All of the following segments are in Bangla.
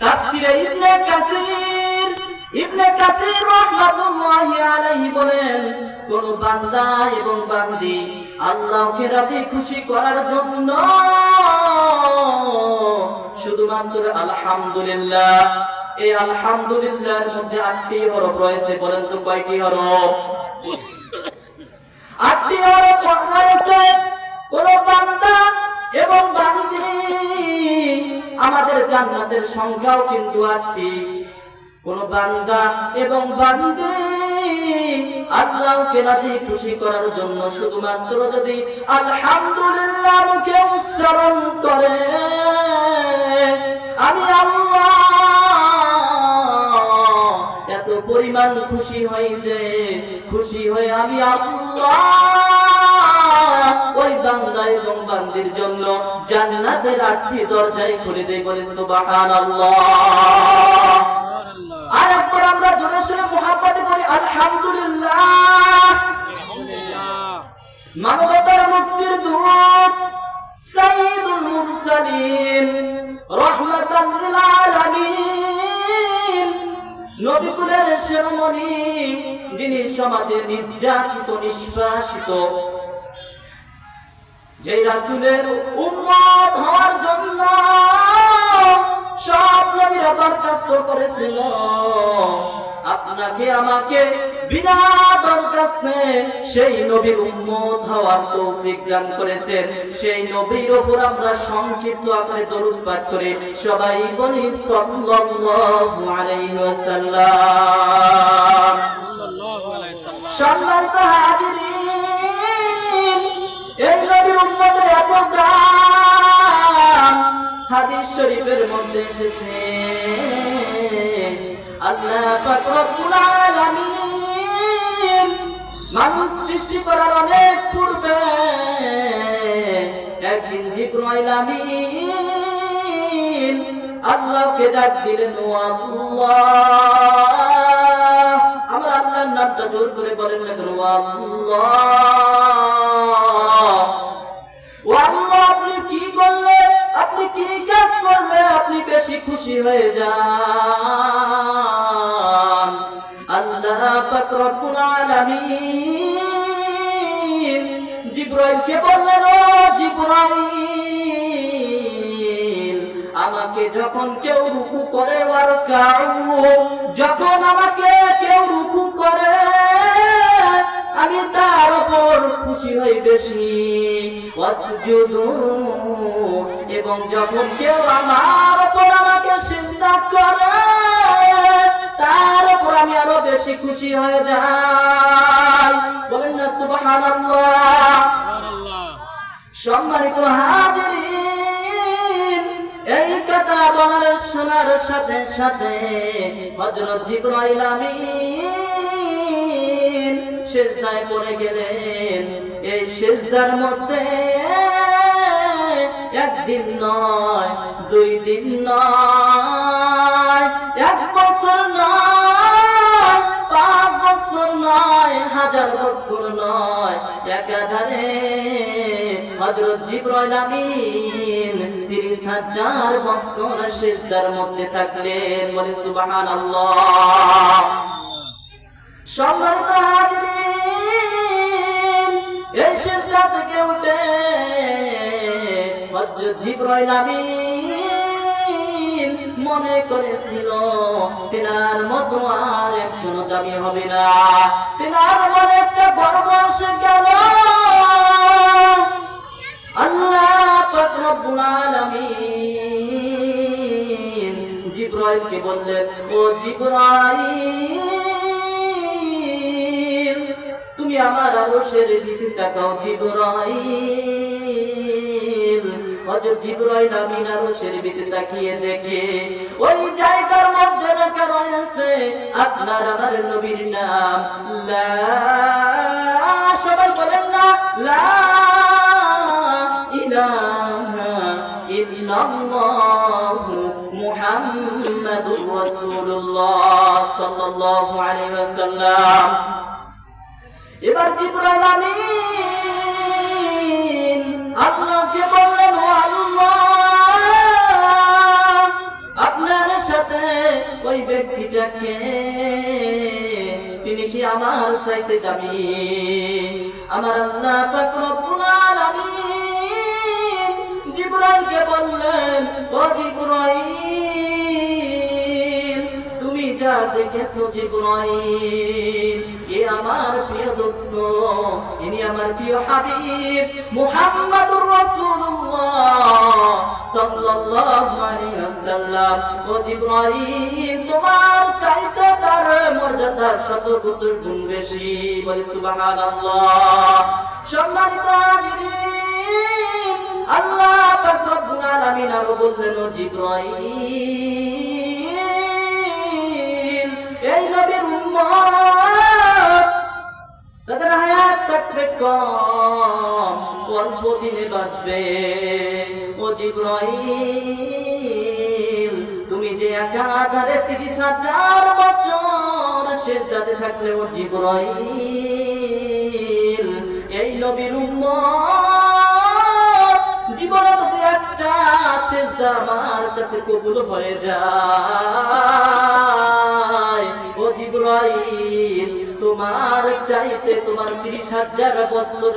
তাফসিরে ইবনে কাসির ইবনে কাসির রাহমাতুল্লাহি আলাইহি বলেন, কোন বান্দা এবং বান্দি আল্লাহকে রাজি খুশি করার জন্য শুধুমাত্র আলহামদুলিল্লাহ। এই আলহামদুলিল্লাহর মধ্যে আটটি হরফ রয়েছে, বলেন তো কয়টি হরফ? আটটি হরফ রয়েছে, কোন বান্দা এবং আমাদের জান্নাতের সংখ্যাও কিন্তু আটটি। কোন বান্দা এবং বান্দি আল্লাহকে রাজি খুশি করার জন্য শুধুমাত্র যদি আলহামদুলিল্লাহ মুখে উচ্চারণ করে, আমি আল্লাহ এত পরিমাণ খুশি হই যে, খুশি হয়ে আমি আল্লাহ বান্দির জন্য জান্নাতের আটটি দরজায় খুলে দেই বলে সুবহানাল্লাহ। আর একবার আমরা জোরে মোহাব্বতে করি আলহামদুলিল্লাহ। মানবতার মুক্তির দূত সাইয়্যিদুল মুরসালিন রাহমাতাল লিল আলামিন। নবী কুলের শিরোমণি যিনি সমাজে নির্যাতিত নিষ্কাশিত যে রাসূলের উম্মত হওয়ার জন্য সব নবীরা দরখাস্ত করেছিল, আপনাকে, আমাকে বিনা দরখাস্তে সেই নবীর উম্মত হওয়ার তৌফিক দান করেছেন। সেই নবীর উপর আমরা সংক্ষিপ্ত আকারে দরুদ পাঠ করে সবাই বলি, সাল্লাল্লাহু আলাইহি ওয়াসাল্লাম। মধ্যে এসেছে। আল্লাহ মানুষ সৃষ্টি করার অনেক পূর্বে একদিন জিব্রাইল আল্লাহকে ডাক দিলেন, ও আল্লাহ। আমরা আল্লাহর নামটা জোর করে বলেন না কেন? আল্লাহ। ও আল্লাহ আপনি কি করলে? আপনি কি কাজ করলে আপনি বেশি খুশি হয়ে যান? আল্লাহ পাক রব্বুল আলামিন জিব্রাইলকে বললেন, ও জিব্রাইল, আমাকে যখন কেউ রুকু করে আর যখন আমাকে কেউ রুকু করে আমি তার উপর খুশি হই বেশি। এবং যখন কেউ আমার উপর আমাকে চিন্তা করে, তার উপর আমি আরও বেশি খুশি হয়ে যাই। বলেন না, সুবহানাল্লাহ। সম্মানিত হাজিরিন, এই কথা বলার শোনার সাথে সাথে হযরত জিবরাইল আমিন সেজদায় পড়ে গেলেন। এই সেজদার মধ্যে একদিন নয় দুই দিন নয়, এক বছর নয়, পাঁচ বছর নয়, হাজার বছর নয়। একাধারে আমিন 30 হাজার বছর সিজদার মধ্যে থাকলেন। বলে সুবহানাল্লাহ। সম্মানিত হাজিরিন এই থেকে মনে করেছিল? তিনার মতো আর একজন দামি হবে না। তিনার মনে একটা গর্ব এসে গেল। আল্লাহ পাক রব্বুল আলামিন জিবরাইলকে বললেন, ও জিবরাইল আমার আরশের দিকে তাকাও, জিবরাইল। হযরত তাকিয়ে দেখে, ওই জায়গার মধ্যে আপনার আমার নবীর নাম। লা সবাই বলেন না, লা ইলাহা ইল্লাল্লাহু মুহাম্মাদুর রাসূলুল্লাহ সাল্লাল্লাহু আলাইহি ওয়াসাল্লাম। এবার জিবরাইল আমিন আল্লাহকে বললেন, ও আল্লাহ ওই ব্যক্তিটাকে তিনি কি আমার চাইতে দামি আমার আল্লাহ পাক রব্বুল আলামিন জিবরাইলকে বললেন, ও জিবরাইল যা দেখেছ জিবরাইল? এ আমার প্রিয় দোস্ত? ইনি আমার প্রিয় হাবিব মুহাম্মাদুর রাসূলুল্লাহ সাল্লাল্লাহু আলাইহি ওয়াসাল্লাম। ও জিবরাইল, তোমার চাইতে তার মর্যাদা শত কত গুণ বেশি। বলি সুবহানাল্লাহ। সম্মানিত হাজিরিন, আল্লাহ পাক রব্বুল আলামিন আরও বললেন, ও জিবরাইল এই নবীর উম্মত। তাদের হায়াত থাকবে কম, অল্প দিনে বাঁচবে। ও জিব্রাইল, তুমি যে একা আধারে তিরিশ হাজার বছর শেষ দাতে থাকলে ও জিব্রাইল, এই নবীর উম্মত। জীবনে যদি একটা শেষ আমার কাছে কবুল হয়ে যায় তোমার চাইতে তোমার তিরিশ হাজার বছর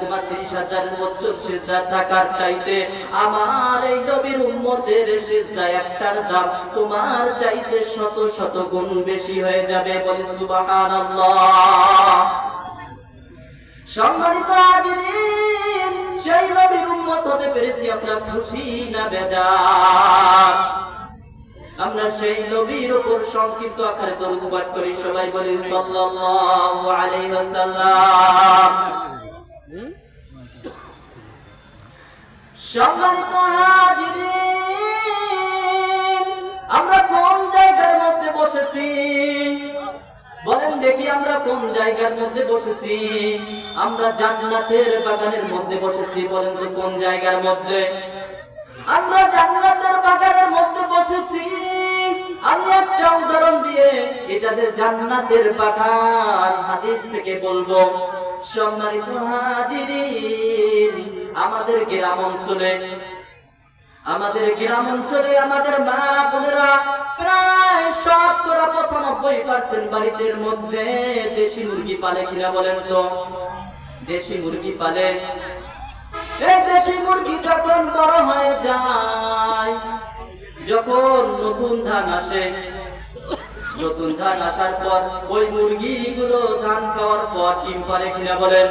তোমার তিরিশ হাজার বছর চাইতে আমার এই নবীর উম্মতের একটার দাম তোমার চাইতে শত শত গুণ বেশি হয়ে যাবে বলে সুবহানাল্লাহ। সম্মানিত সেই নবীর উম্মত হতে পেরেছি আমরা খুশি না বেজার। আমরা সেই নবীর উপর সংক্ষিপ্ত আকারে দরুদ পাঠ করি। সবাই বলি, সাল্লাল্লাহু আলাইহি ওয়াসাল্লাম। সম্মানিত হাজিরিন, আমরা কোন জায়গার মধ্যে বসেছি? বলেন দেখি আমরা কোন জায়গার মধ্যে বসেছি? আমরা জান্নাতের বাগানের মধ্যে বসেছি, বলেন তো কোন জায়গার মধ্যে? আমরা জান্নাতের বাগানের মধ্যে বসেছি। আমি একটা উদাহরণ দিয়ে এটাদের জান্নাতের বাগান হাদিস থেকে বলব। সম্মানিত হাজিরিন, আমাদের গ্রাম অঞ্চলে, আমাদের গ্রাম অঞ্চলে আমাদের মা বোনেরা প্রায় শতকরা পঁচানব্বই পার্সেন্ট বাড়িতে মধ্যে দেশি মুরগি পালে কিনা বলেন তো? দেশি মুরগি পালে দেশি মুরগি যখন বড় হয়ে যায়, যখন নতুন ধান আসে, নতুন ধান আসার পর ওই মুরগিগুলো ধান খাওয়ার পর ডিম পারে কিনা বলেন।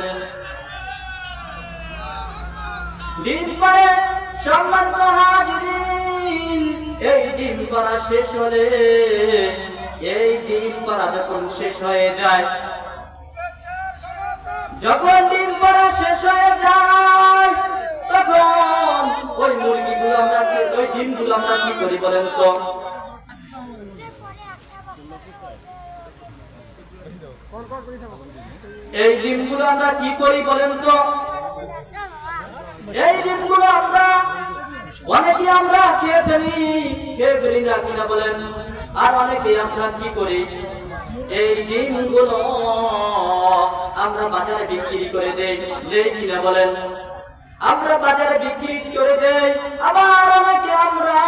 ডিম পারে সম্মানিত হাজিরিন, এই ডিম পাড়া শেষ হলে, এই ডিম পাড়া যখন শেষ হয়ে যায়, যখন ডিম পাড়া শেষ হয়ে যায়, তখন ওই মুরগিগুলো আমরা ওই ডিমগুলো আমরা কি করি বলেন তো? এই ডিমগুলো আমরা কি করি বলেন তো? এই ডিমগুলো আমরা অনেকে আমরা খেয়ে ফেলি খেয়ে ফেলি না কিনা বলেন? আর অনেকে আমরা কি করি? এই ডিমগুলো আমরা বাজারে বিক্রি করে দেই। দেই কিনা বলেন, আমরা বাজারে বিক্রি করে দেই। আবার অনেকে আমরা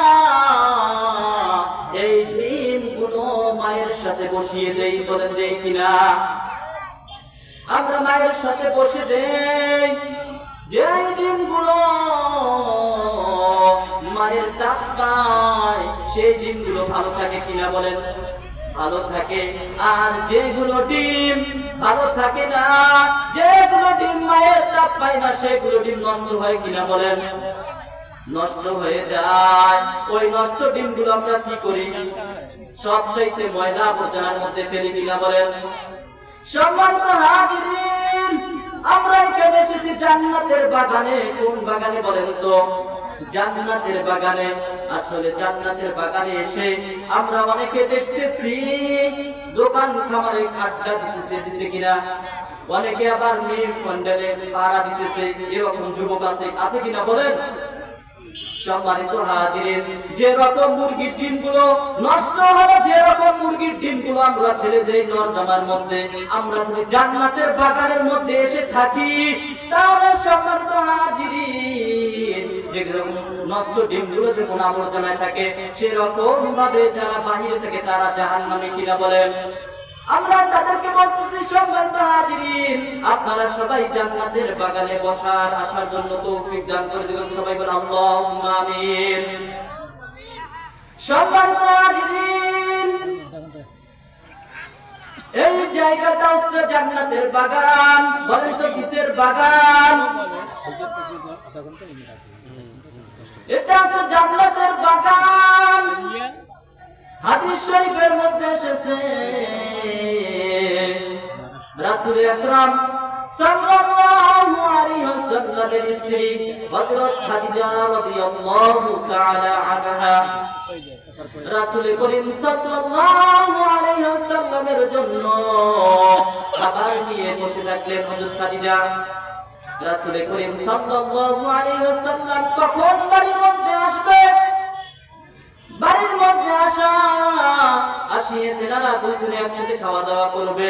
এই ডিমগুলো মায়ের সাথে বসিয়ে দেই বলেন দেই কিনা। আমরা মায়ের সাথে বসে দেই। যে ডিমগুলো মায়ের ডাক পায় সেই ডিমগুলো ভালো থাকে কিনা বলেন। ভালো থাকে। আর যেগুলো ডিম ভালো থাকে না, যেগুলো ডিম মায়ের তাপ পায় না, সেগুলো ডিম নষ্ট হয় কিনা বলেন? নষ্ট হয়ে যায়। ওই নষ্ট ডিমগুলো আমরা কি করি? সব চাইতে ময়লা আবর্জনার মধ্যে ফেলি কিনা বলেন? সম্মানিত হাজিরিন, আমরা এখানে এসেছি জান্নাতের বাগানে। কোন বাগানে বলেন তো? জান্নাতের বাগানে। আসলে জান্নাতের বাগানে এসে আমরা অনেকে দেখতেছি, দোকান খামারে আড্ডা দিতেছে দিছে কিনা? অনেকে আবার মেয়ে মন্ডলে পাড়া দিতেছে, এরকম যুবক আছে আছে কিনা বলেন? সম্মানিত হাজিরের যে রকম মুরগির ডিমগুলো নষ্ট হলো যে রকম মুরগির ডিমগুলো আমরা ফেলে দেই নর্দমার মধ্যে, আমরা যদি জান্নাতের বাগানের মধ্যে এসে থাকি, তাহলে সম্মানিত হাজিরিন যে রকম নষ্ট ডিমগুলো যখন আবর্জনায় থাকে সেরকম ভাবে যারা বাহিরে থেকে তারা জাহান নামে কিনা বলেন আমরা তাদেরকে সম্মানিত আপনারা সবাই জান্নাতের বাগানে বসার আসার জন্য তৌফিক দান করে দিবেন। সবাই বলে, আল্লাহুম্মা আমিন। সম্মানিত এই জায়গাটা হচ্ছে জান্নাতের বাগান। বলেন তো, কিসের বাগান? এটা হচ্ছে জান্নাতের বাগান। হাদিস শরীফের মধ্যে এসেছে। রাসূল আকরাম সাল্লাল্লাহু আলাইহি ওয়াসাল্লামের স্ত্রী হযরত খাদিজা রাদিয়াল্লাহু তাআলা আনহা। রাসূল করিম সাল্লাল্লাহু আলাইহি ওয়াসাল্লামের জন্য খাবার নিয়ে বসে থাকলেন হযরত খাদিজা। রাসূল করিম সাল্লাল্লাহু আলাইহি ওয়াসাল্লাম কখন আসবে বাড়ির মধ্যে আসা, আসিয়ে তেনারা দুজনে একসাথে খাওয়া দাওয়া করবে।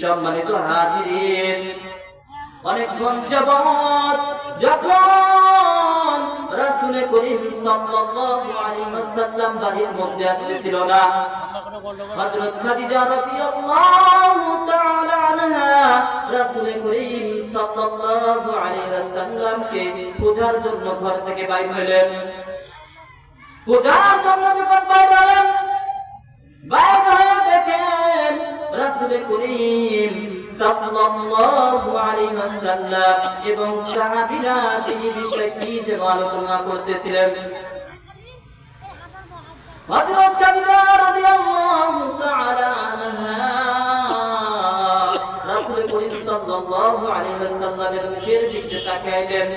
সম্মানিত হাজিরিন, অনেকক্ষণ যাবত যখন রাসূল করিম সাল্লাল্লাহু আলাইহি ওয়াসাল্লাম বাড়ির মধ্যে আসতেছিল না, হযরত খাদিজা রাদিয়াল্লাহু তাআলা আনহা রাসূল করিম সাল্লাল্লাহু আলাইহি ওয়াসাল্লামকে খোঁজার জন্য ঘর থেকে বাইর হলেন। খোঁজার জন্য যখন বাইর হলেন, বাইর হয়ে দেখেন রাসূল করিম এবং সাহাবীরা তিনি বিষয়ে কি যেন আলোচনা করতেছিলেন। হযরত খাদিজা রাদিয়াল্লাহু তাআলা আনহা সাল্লাল্লাহু আলাইহি ওয়াসাল্লামের মুখের দিকে তাকাইলেন।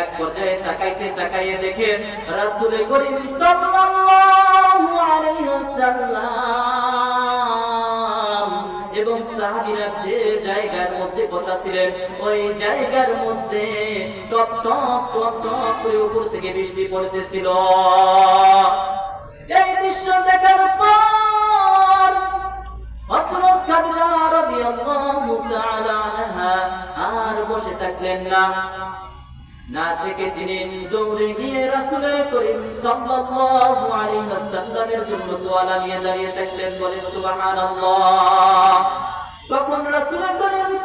এক পর্যায়ে তাকাইতে তাকাইয়ে করিম সাল্লাল্লাহু আলাইহি ওয়াসাল্লাম এবং সাহাবীরা যে জায়গার মধ্যে বসা ছিলেন ওই জায়গার মধ্যে টপ টপ টপ টপ করে উপর থেকে বৃষ্টি পড়তেছিল। এই দৃশ্য দেখার পর আর বসে থাকলেন না। না থেকে তিনি দৌড়ে গিয়ে রাসূলের করিম সাল্লাল্লাহু জন্য দোয়া নিয়ে দাঁড়িয়ে থাকলেন, বলে সুবহানাল্লাহ। তখন রাসূল করিম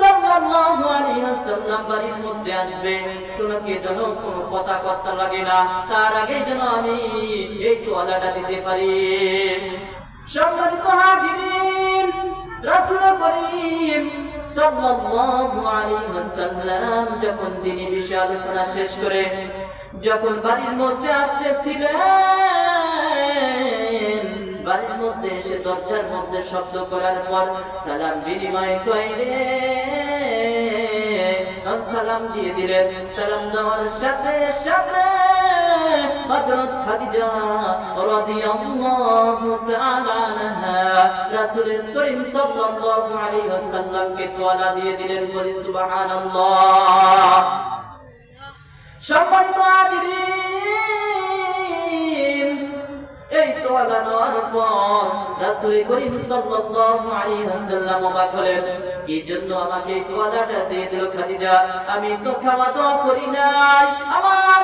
কোনো কথা কর্তা লাগে না। তার আগে যেন আমি এই তোয়ালাটা দিতে পারি। সম্মানিত যখন তিনি বিষয় আলোচনা শেষ করে, যখন বাড়ির মধ্যে আসতেছিলেন, বাড়ির মধ্যে এসে দরজার মধ্যে শব্দ করার পর সালাম বিনিময় কইরে সালাম দিয়ে দিলেন। সালাম দেওয়ার সাথে সাথে হযরত খাদিজা রাদিয়াল্লাহু তাআলা আনহা রাসূল করিম সাল্লাল্লাহু আলাইহি তোয়ালা দিয়ে দিলেন, বলি সুবহানাল্লাহ। সম্মানিত এই তোয়ালা নেওয়ার পর রাসূল করিম সাল্লাল্লাহু আলাইহি ওয়াসাল্লাম অবাক হলেন, কি জন্য আমাকে এই তোয়ালাটা দিয়ে দিল খাদিজা? আমি তো খাওয়া দাওয়া করি নাই, আমার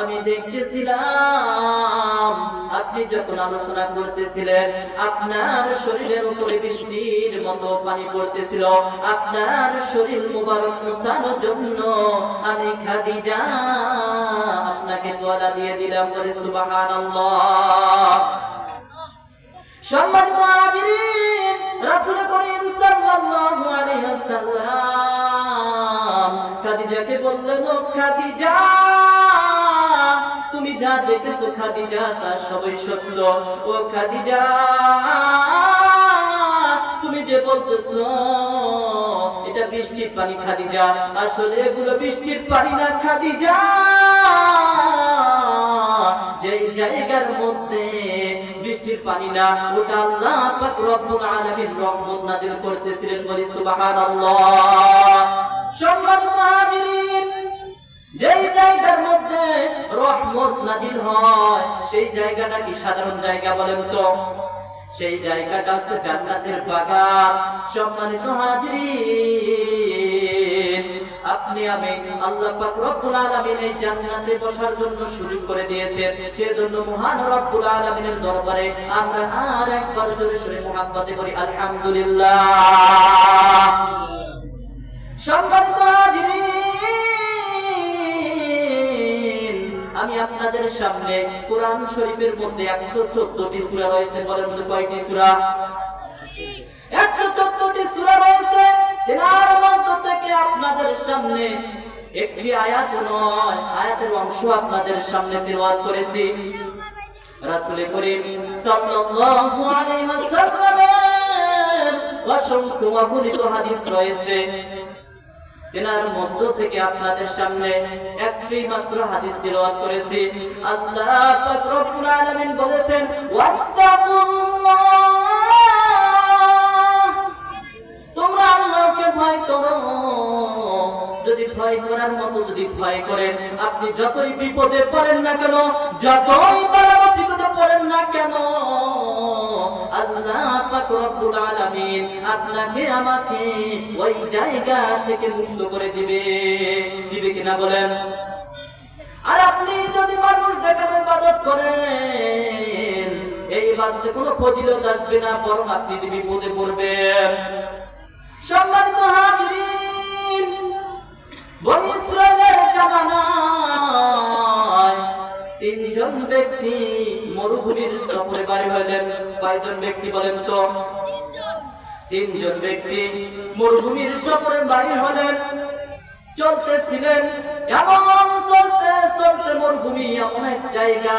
আমি দেখতেছিলাম, আপনি যখন আলোচনা করতেছিলেন, আপনার শরীরের উপরে বৃষ্টির মতো পানি পড়তেছিল, আপনার শরীর মুবারক মোছানোর জন্য আমি খাদিজা আপনাকে তোয়ালা দিয়ে দিলাম, বলে সুবহানাল্লাহ। সম্মানিত হাজিরিন রাসূল করিম সাল্লাল্লাহু আলাইহি ওয়াসাল্লাম খাদিজাকে বললেন ও খাদিজা, তুমি যা দেখেছ খাদিজা, তা সবই সত্য। ও খাদিজা, তুমি যে বলতেছো, এটা বৃষ্টির পানি খাদিজা। আসলে এগুলো বৃষ্টির পানি না খাদিজা। যেই জায়গার মধ্যে বৃষ্টির পানি না, ওটা আল্লাহ পাক রব্বুল আলামিন রহমত নাযিল করতেছিলেন বলি সুবহানাল্লাহ। আপনি আমি আল্লাহ রব্বুল এই জান্নাতে বসার জন্য সুযোগ করে দিয়েছেন। সেজন্য মহান রব্বুল আলামিনের দরবারে আমরা আর একবার জোরে করি আলহামদুলিল্লাহ। সম্মানিত আমি আপনাদের সামনে কোরআন শরীফের মধ্যে একশো চোদ্দটি সূরা রয়েছে, বলেন তো কয়টি সূরা? একশো চোদ্দটি সূরা রয়েছে থেকে আপনাদের সামনে একটি আয়াত নয়, আয়াতের অংশ আপনাদের সামনে তেলাওয়াত করেছি। রাসূল করিম সাল্লাল্লাহু আলাইহি ওয়াসাল্লামের হাদিস রয়েছে। তেনার মধ্য থেকে আপনাদের সামনে একটি মাত্র হাদিস তিলাওয়াত করেছি। আল্লাহ পাক রব্বুল আলামিন বলেছেন তোমরা আল্লাহকে ভয় করো। যদি ভয় করার মতো যদি ভয় করেন, আপনি যতই বিপদে পড়েন না কেন, যতই মুসিবতে পড়েন না কেন আল্লাহ পাক রব্বুল আলামিন আপনাকে আমাকে ওই জায়গা থেকে মুক্ত করে দিবে। দিবে বলেন? আর আপনি যদি মানুষ করেন, এই ইবাদতে কোনো ফজিলত আসবে না, বরং আপনি বিপদে পড়বেন। সম্মানিত হাজিরিন কয়জন ব্যক্তি বলেন তো? তিনজন। ব্যক্তি। মরুভূমির সফরে বাড়ি হলেন চলতেছিলেন এমন চলতে চলতে মরুভূমি এমন এক জায়গা।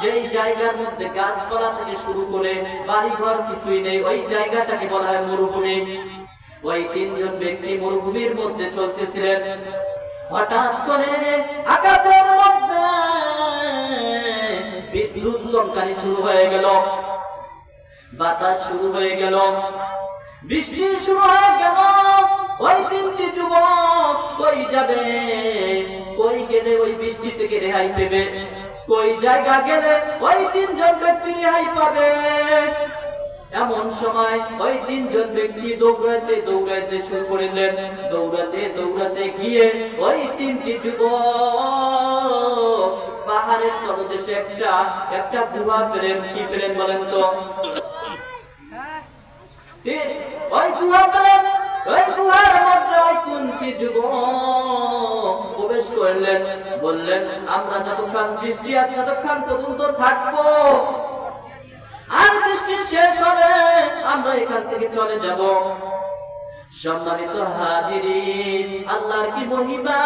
যেই জায়গার মধ্যে গাছপালা থেকে শুরু করে বাড়ি ঘর কিছুই নেই ওই জায়গাটাকে বলা হয় মরুভূমি। ওই তিনজন ব্যক্তি মরুভূমির মধ্যে চলতেছিলেন। হঠাৎ করে আকাশের মধ্যে বিদ্যুৎ চমকানি শুরু হয়ে গেল। বাতাস শুরু হয়ে গেল। বৃষ্টি শুরু হয়ে গেল। ওই তিনটি যুবক কই যাবে? কই গেলে ওই বৃষ্টি থেকে রেহাই পেবে? কই জায়গা গেলে ওই তিনজন ব্যক্তি রেহাই পাবে? এমন সময় ওই তিনজন ব্যক্তি দৌড়াতে দৌড়াতে শুরু করিলেন দৌড়াতে দৌড়াতে গিয়ে ওই তিনটি যুবক পাহাড়ের তলদেশে একটা একটা গুহা পেলেন। কি পেলেন বলেন তে- ওই গুহা ওই গুহার মধ্যে ওই তিনটি যুবক প্রবেশ করলেন। বললেন, আমরা যতক্ষণ বৃষ্টি আছে, ততক্ষণ পর্যন্ত থাকব। আর বৃষ্টি শেষ হবে, আমরা এখান থেকে চলে যাব। সম্মানিত হাজিরিন, আল্লাহর কি মহিমা?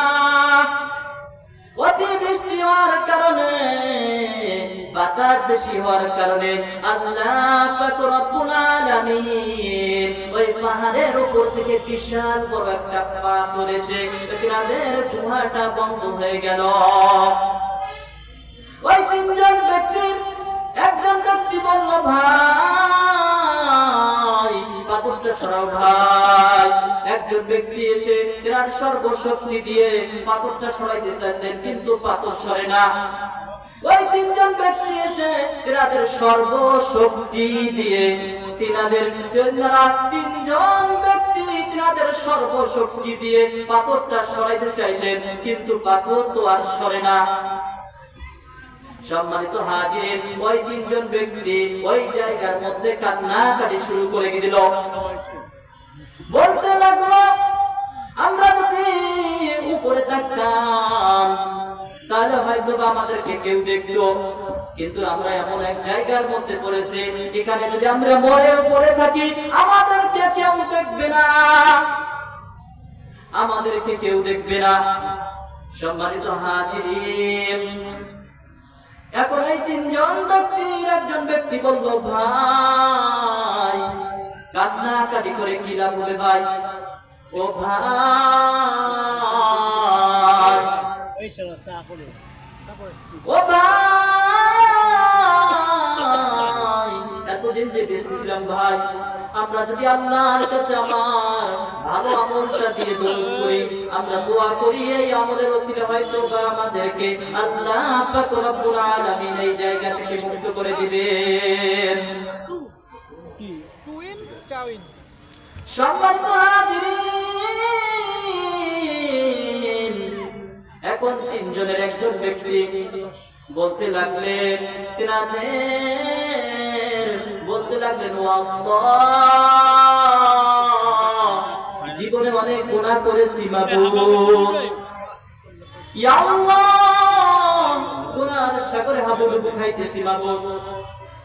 অতি বৃষ্টি হওয়ার কারণে বাতাস বেশি হওয়ার কারণে আল্লাহ ওই পাহাড়ের উপর থেকে বিশাল বড় একটা পাথর এসে গুহাটা বন্ধ হয়ে গেল। ওই তিনজন ব্যক্তির একজন ব্যক্তি বলল, ভাই, পাথরটা সরাও ভাই। একজন ব্যক্তি এসে তেনার সর্বশক্তি দিয়ে পাথরটা সরাইতে চাইলেন কিন্তু পাথর সরে না। ওই তিনজন ব্যক্তি এসে তেনাদের সর্বশক্তি দিয়ে, তিনাদের তিনজন ব্যক্তি তিনাদের সর্বশক্তি দিয়ে পাথরটা সরাইতে চাইলেন, কিন্তু পাথর তো আর সরে না। সম্মানিত হাজির, ওই তিনজন ব্যক্তি ওই জায়গার মধ্যে কান্নাকাটি শুরু করে দিল। বলতে লাগল, আমরা যদি উপরে থাকতাম তাহলে হয়তো বা আমাদেরকে কেউ দেখতো। কিন্তু আমরা এমন এক জায়গার মধ্যে পড়েছি এখানে যদি আমরা মরে পড়ে থাকি, আমাদেরকে কেউ দেখবে না। আমাদেরকে কেউ দেখবে না। সম্মানিত হাজির এখন এই তিনজন ব্যক্তির একজন ব্যক্তি বলল, ভাই, কান্নাকাটি করে কি লাভ হবে ভাই? ও ভাই এই চলো চা করে। ও ভাই এতদিন যে বেঁচে ছিলাম ভাই আমরা যদি আল্লাহর কাছে আমার ভালো আমলটা দিয়ে দোয়া করি আমরা দোয়া করি এই আমলের ওসিলা হয়তো বা আমাদেরকে আল্লাহ পাক রব্বুল আলামিন এই জায়গা থেকে মুক্ত করে দিবেন। সম্মানিত হাজিরিন! এখন তিনজনের একজন ব্যক্তি বলতে লাগলেন বলতে লাগলেন জীবনে অনেক মাবুদ। ইয়া আল্লাহ গুনার সাগরে হাবুডুবু খাইতেছি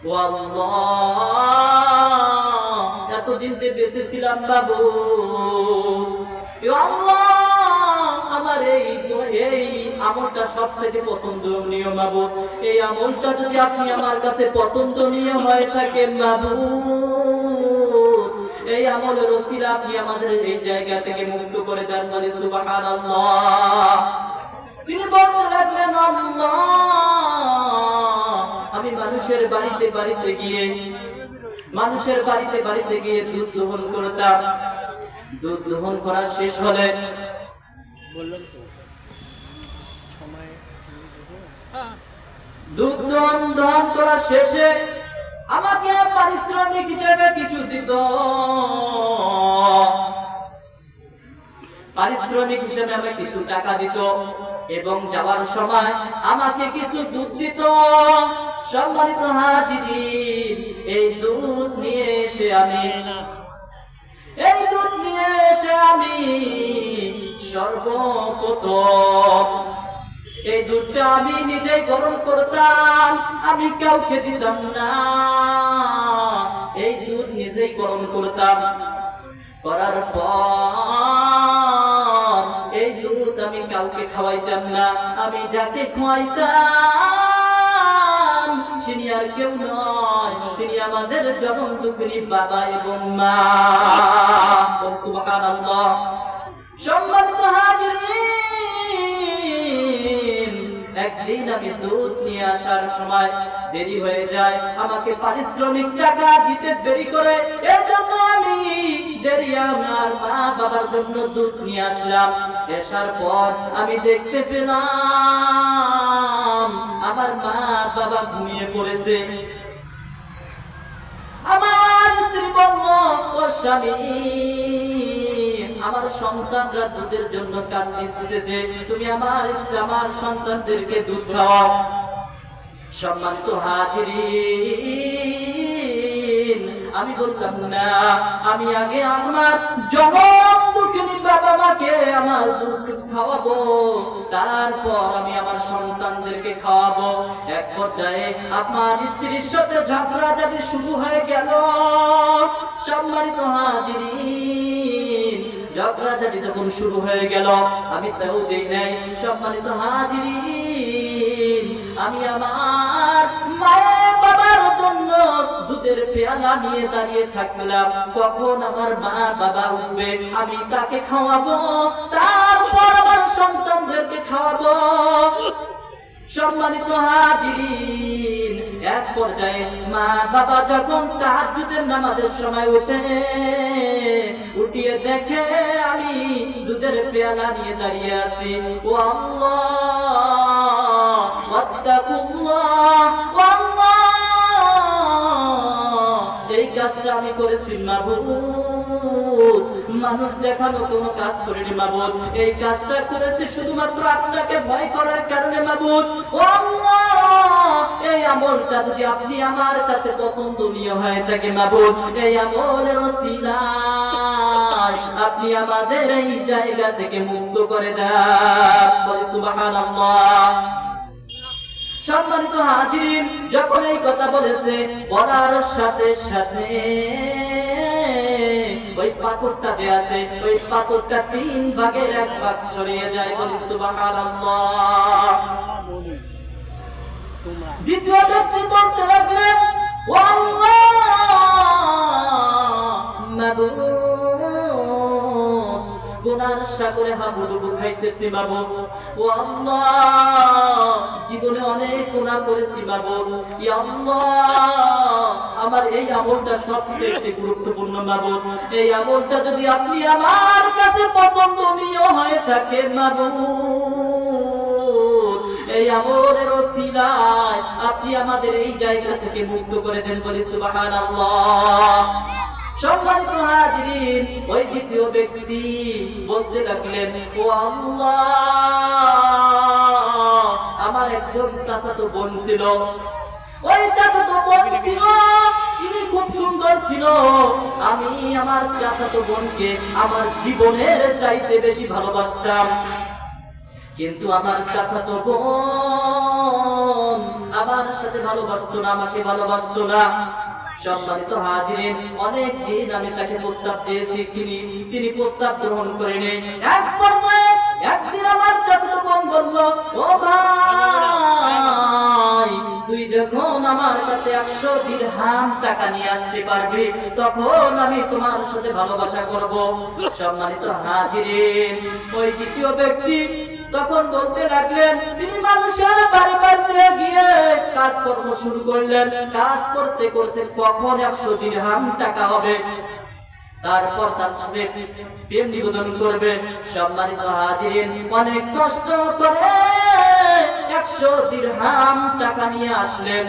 ও আল্লাহ, এতদিন যে বেঁচে ছিলাম বাবু আল্লাহ আমার এই এই আমলটা সবচেয়ে এই আমলটা যদি আপনি আমার কাছে হয়ে এই আমলের ওসিলা আপনি আমাদের এই জায়গা থেকে মুক্ত করে দেন সুবহানাল্লাহ। তিনি বলতে লাগলেন, আল্লাহ, আমি মানুষের বাড়িতে বাড়িতে গিয়ে, মানুষের বাড়িতে বাড়িতে গিয়ে দুধ দহন করতাম। দুধ দহন করা শেষ হলে হ্যাঁ। শেষে আমাকে পারিশ্রমিক হিসেবে কিছু দিত। পারিশ্রমিক হিসেবে আমাকে কিছু টাকা দিত এবং যাওয়ার সময় আমাকে কিছু দুধ দিত। সম্মানিত হাজিরিন, এই দুধ নিয়ে এসে আমি এই দুধ নিয়ে এসে আমি সর্বপ্রথম। এই দুধটা আমি নিজেই গরম করতাম, আমি কাউকে দিতাম না। এই দুধ নিজেই গরম করতাম। করার পর এই দুধ আমি কাউকে খাওয়াইতাম না, আমি যাকে খাওয়াইতাম, তিনি আর কেউ নয়। তিনি আমাদের জনম দুঃখিনী বাবা এবং মা। সুবহানাল্লাহ। সম্মানিত একদিন আমি দুধ নিয়ে আসার সময় দেরি হয়ে যায়। আমাকে পারিশ্রমিক টাকা দিতে দেরি করে এই জন্য আমি দেরি আমার মা বাবার জন্য দুধ নিয়ে আসলাম। আসার পর আমি দেখতে পেলাম, আমার মা বাবা ঘুমিয়ে পড়েছে। আমার স্ত্রী বলল, ও স্বামী আমার সন্তানরা দুধের জন্য কাঁদতেছে তুমি আমার আমার সন্তানদেরকে দুধ খাওয়াও। সম্মানিত হাজিরিন, আমি বললাম না, আমি আগে আমার দুঃখিনী বাবা মাকে আমার দুধ খাওয়াবো, তারপর আমি আমার সন্তানদেরকে খাওয়াবো। এক পর্যায়ে আমার স্ত্রীর সাথে ঝগড়াঝাটি শুরু হয়ে গেল। সম্মানিত হাজিরিন যখন শুরু হয়ে গেল, আমি তাও দেই নাই, সম্মানিত হাজিরিন। আমি আমার মায়ের বাবার জন্য দুধের পেয়ালা নিয়ে দাঁড়িয়ে থাকলাম। কখন আমার মা বাবা উঠবে, আমি তাকে খাওয়াবো তারপর আমার সন্তানদেরকে খাওয়াবো। সম্মানিত হাজিরিন, এক পর্যায়ে মা বাবা যখন তাহাজ্জুদের নামাজের সময় ওঠে উঠিয়ে দেখে আমি দুধের পেয়ালা নিয়ে দাঁড়িয়ে আছি। ও আল্লাহ এই কাজটা আমি করেছি মাবুদ। মানুষ দেখানো কোনো কাজ করিনি মাবুদ। এই কাজটা করেছি শুধুমাত্র আপনাকে ভয় করার কারণে মাবুদ। এই আমলটা যদি আপনি আমার কাছে পছন্দনীয় হয়ে থাকে মাবুদ, এই আমলের আপনি আমাদের এই জায়গা থেকে মুক্ত করে দেন। সম্মানিত যখন এই কথা বলেছে, বলার সাথে সাথে ওই পাথরটা যে আছে, ওই পাথরটা তিন ভাগের এক ভাগ ছড়িয়ে যায়। বলি সুবহানাল্লাহ। দ্বিতীয় ব্যক্তি বলতে লাগলেন গুনার সাগরে হাবুডুবু খাইতেছি মাবুদ ও আল্লাহ, জীবনে অনেক গুনাহ করেছি মাবুদ ইয়া আল্লাহ, আমার এই আমলটা সবচেয়ে গুরুত্বপূর্ণ মাবুদ এই আমলটা যদি আপনি আমার কাছে পছন্দনীয় হয়ে থাকে মাবুদ এই আমলের ওসিলায় আপনি আমাদের এই জায়গা থেকে মুক্ত করে দেন বলি সুবহানাল্লাহ। সম্মানিত হাজিরিন, ওই দ্বিতীয় ব্যক্তি বলতে লাগলেন, ও আল্লাহ, আমার একজন চাচাতো বোন ছিল। ওই চাচাতো বোন ছিল, তিনি খুব সুন্দর ছিল। আমি আমার বোনকে আমার জীবনের চাইতে বেশি ভালোবাসতাম। কিন্তু আমার বোন আমার সাথে ভালোবাসতো না, আমাকে ভালোবাসতো না। সম্মানিত হাজিরিন, অনেক দিন আমি তাকে প্রস্তাব দিয়েছি, তিনি তিনি প্রস্তাব গ্রহণ করেনি। এক পর্যায়ে একদিন আমার চাচাতো বোন বলল, ও ভাই, তুই যখন আমার কাছে একশো দিরহাম টাকা নিয়ে আসতে পারবি, তখন আমি তোমার সাথে ভালোবাসা করব। সম্মানিত হাজিরিন, ওই দ্বিতীয় ব্যক্তি তখন বলতে লাগলেন, তিনি মানুষের বাড়ি বাড়িতে গিয়ে কাজকর্ম শুরু করলেন। কাজ করতে করতে কখন একশো দিরহাম টাকা হবে? তারপর তার সাথে প্রেম নিবেদন করবে। সম্মানিত হাজিরিন, অনেক কষ্ট করে একশো দিরহাম টাকা নিয়ে আসলেন।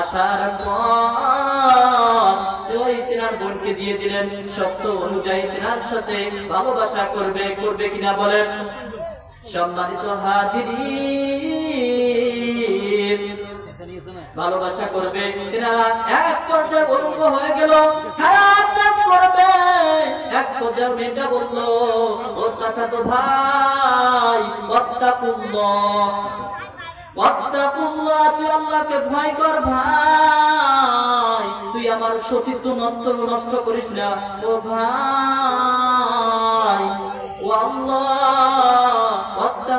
আসার পর ওই বোনকে দিয়ে দিলেন সত্য অনুযায়ী তেনার সাথে ভালোবাসা করবে করবে কিনা বলেন। সম্মানিত হাজিরিন ভালোবাসা করবে এক পর্যায়ে উলঙ্গ হয়ে গেল। খারাপ কাজ করবে এক পর্যায়ে মেয়েটা বলল ও চাচা তো ভাই তুই আল্লাহকে ভয় কর ভাই। তুই আমার সতীত্ব নষ্ট নষ্ট করিস না। ও ভাই ও আল্লাহ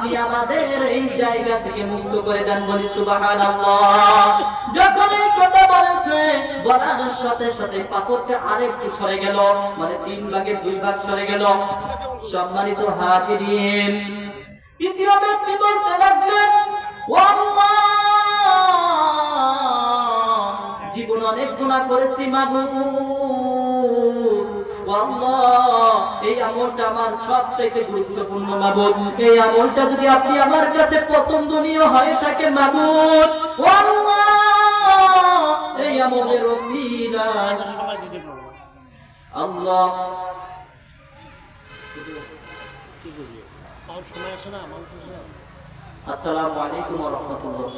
আপনি আমাদের এই জায়গা থেকে মুক্ত করে দেন বলি সুবহানাল্লাহ। যখন এই কথা বলেছে, বলার সাথে সাথে পাথরটা আরেকটু সরে গেল মানে তিন ভাগের দুই ভাগ সরে গেল। সম্মানিত হাজিরিন, তৃতীয় ব্যক্তি বলতে লাগলেন জীবন অনেক গুণা করেছি মাবু এই আমলটা আমার সবথেকে গুরুত্বপূর্ণ মাবুদ। এই আমলটা যদি আপনি আমার কাছে পছন্দনীয় হয়ে থাকে মাবুদ এই আমলের আল্লাহ। আসসালামু আলাইকুম ওয়া রাহমাতুল্লাহ।